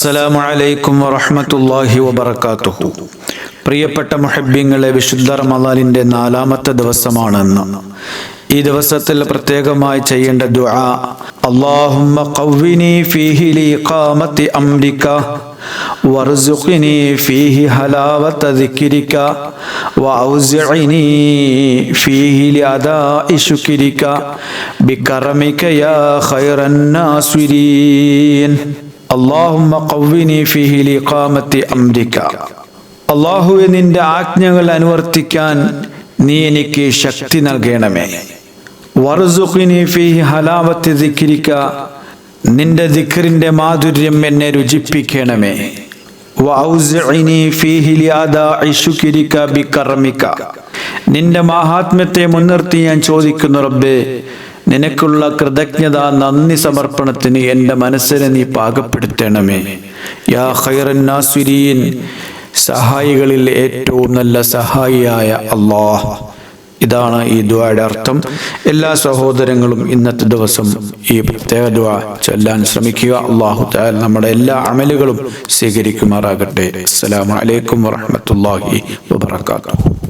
അസ്സലാമു അലൈക്കും വറഹമത്തല്ലാഹി വബറകാതുഹു പ്രിയപ്പെട്ട മുഹബ്യങ്ങളെ വിശുദ്ധ റമദാലിന്റെ നാലാമത്തെ ദിവസമാണെന്ന്. ഈ ദിവസത്തിൽ പ്രത്യേകമായി ചെയ്യേണ്ട ദുആ അല്ലാഹുമ്മ ഖവ്വിനി ഫീഹി ലിഖാമത്തി അംരിക വർസുഖിനി ഫീഹി ഹലാവത ദിക്രിക വഔസിഇനി ഫീഹി ലിഅദാഇ ശുക്രിക ബികറമിക യാ ഖൈറൻ അള്ളാഹുമ്മ കൗവിനി ഫീഹി ലിഖാമത്തി അംരിക്ക അള്ളാഹുവെ നിന്റെ ആജ്ഞകൾ അനുവർത്തിക്കാൻ നീ എനിക്ക് ശക്തി നൽകണമേ. വർസുഖിനി ഫിഹി ഹലാവത്തി ദിക്കിരിക്ക നിന്റെ ദിഖറിന്റെ മാധുര്യം എന്നെ രുചിപ്പിക്കണമേ. നിന്റെ മഹാത്മ്യത്തെ മുൻനിർത്തി ഞാൻ ചോദിക്കുന്നു റബ്ബേ നിനക്കുള്ള കൃതജ്ഞത നന്ദി സമർപ്പണത്തിന് എന്റെ മനസ്സിനെ നീ പാകപ്പെടുത്തണമേ. യാ സഹായികളിൽ ഏറ്റവും നല്ല സഹായിയായ അള്ളാഹ്. ഇതാണ് ഈ ദുആയുടെ അർത്ഥം. എല്ലാ സഹോദരങ്ങളും ഇന്നത്തെ ദിവസം ഈ പ്രത്യേക ദുആ ചൊല്ലാൻ ശ്രമിക്കുക. അള്ളാഹു താൽ നമ്മുടെ എല്ലാ അമലുകളും സ്വീകരിക്കുമാറാകട്ടെ. അസ്സലാമു അലൈക്കും വറഹ്മത്തുള്ളാഹി വബറകാതുഹു.